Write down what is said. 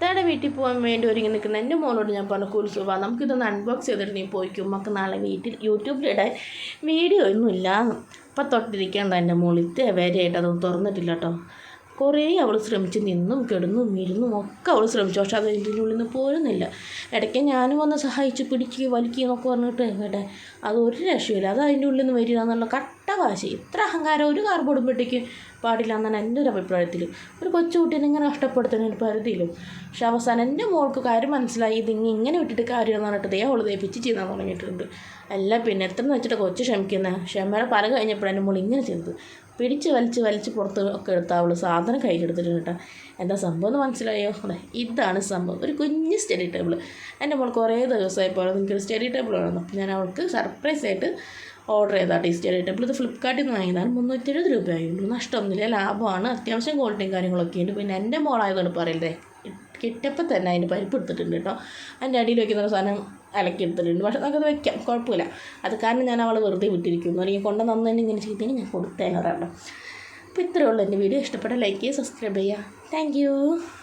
ഇത്തയുടെ വീട്ടിൽ പോകാൻ വേണ്ടി ഒരുങ്ങി നിൽക്കുന്ന എന്റെ മോനോട് ഞാൻ പറഞ്ഞു സുബ നമുക്കിതൊന്ന് അൺബോക്സ് ചെയ്തിട്ട് നീ പോയിക്കും. നമുക്ക് നാളെ വീട്ടിൽ യൂട്യൂബിലിടാൻ വീഡിയോ ഒന്നുമില്ല അപ്പം തൊട്ടിരിക്കേണ്ട എന്റെ മോൾ. ഇത്തേ വരെയായിട്ട് അതൊന്നും തുറന്നിട്ടില്ല കേട്ടോ. കുറേ അവൾ ശ്രമിച്ച് നിന്നും കിടന്നും ഇരുന്നും ഒക്കെ അവൾ ശ്രമിച്ചു. പക്ഷെ അത് ഉള്ളിൽ നിന്ന് പോരുന്നില്ല. ഇടയ്ക്ക് ഞാനും വന്ന് സഹായിച്ച് പിടിക്കുക വലിക്കുക എന്നൊക്കെ പറഞ്ഞിട്ട് കേട്ടെ അത് ഒരു രക്ഷയില്ല അത് അതിന്റെ ഉള്ളിൽ നിന്ന് വരിക എന്നുള്ള കട്ട വാശി ഇത്ര അഹങ്കാരം ഒരു കാർ പെട്ടിക്ക് പാടില്ല എന്നാണ് എന്റെ ഒരു അഭിപ്രായത്തിൽ. ഒരു കൊച്ചുകുട്ടീനെ ഇങ്ങനെ കഷ്ടപ്പെടുത്തുന്ന ഒരു പരിധിയിലും. പക്ഷെ അവസാനം എന്റെ മോൾക്ക് കാര്യം മനസ്സിലായി. ഇത് ഇങ്ങനെ വിട്ടിട്ട് കാര്യമെന്ന് പറഞ്ഞിട്ട് ദേ അവൾ തേപ്പിച്ച് ചെയ്യാൻ തുടങ്ങിയിട്ടുണ്ട് അല്ല പിന്നെ എത്ര എന്ന് വെച്ചിട്ട് കൊച്ചു ക്ഷമിക്കുന്നത് ക്ഷമയുടെ പല കഴിഞ്ഞപ്പോഴാണ് മോൾ ഇങ്ങനെ ചെയ്തത്. പിടിച്ച് വലിച്ച് വലിച്ച് പുറത്ത് ഒക്കെ എടുത്താവുള്ളൂ അവൾ സാധനം കയ്യിലെടുത്തിട്ട് കേട്ടോ. എന്താ സംഭവം എന്ന് മനസ്സിലായോ? അതെ ഇതാണ് സംഭവം. ഒരു കുഞ്ഞ് സ്റ്റഡി ടേബിൾ എന്റെ മോൾ കുറേ ദിവസമായി പോലെ എനിക്കൊരു സ്റ്റഡി ടേബിൾ വേണം ഞാൻ അവൾക്ക് സർപ്രൈസ് ആയിട്ട് ഓർഡർ ചെയ്താൽ ഈ സ്റ്റഡി ടേബിൾ. ഇത് ഫ്ലിപ്കാർട്ടിൽ നിന്ന് വാങ്ങിയതാണ്. മുന്നൂറ്റി എഴുപത് രൂപയായുള്ളൂ നഷ്ടമൊന്നുമില്ല. ലാഭമാണ്. അത്യാവശ്യം ക്വാളിറ്റിയും കാര്യങ്ങളൊക്കെ ഉണ്ട് പിന്നെ എന്റെ മോളായതുകൊണ്ട് പറയരുതേ കിട്ടപ്പോൾ തന്നെ അതിന്റെ പരിപ്പ് എടുത്തിട്ടുണ്ട് കേട്ടോ. അതിന്റെ അടിയിൽ വെക്കുന്ന സാധനം അലക്കി എടുത്തിട്ടുണ്ട്. പക്ഷെ നമുക്കത് വെക്കാം കുഴപ്പമില്ല. അത് കാരണം ഞാൻ അവളെ വെറുതെ വിട്ടിരിക്കുന്നു. അല്ലെങ്കിൽ കൊണ്ടു നന്നു തന്നെ ഇങ്ങനെ ചെയ്തെങ്കിൽ ഞാൻ കൊടുത്തേനെ അപ്പോൾ ഇത്രയേ ഉള്ളൂ എന്റെ വീഡിയോ. ഇഷ്ടപ്പെട്ട ലൈക്ക് ചെയ്യുക സബ്സ്ക്രൈബ് ചെയ്യുക. താങ്ക്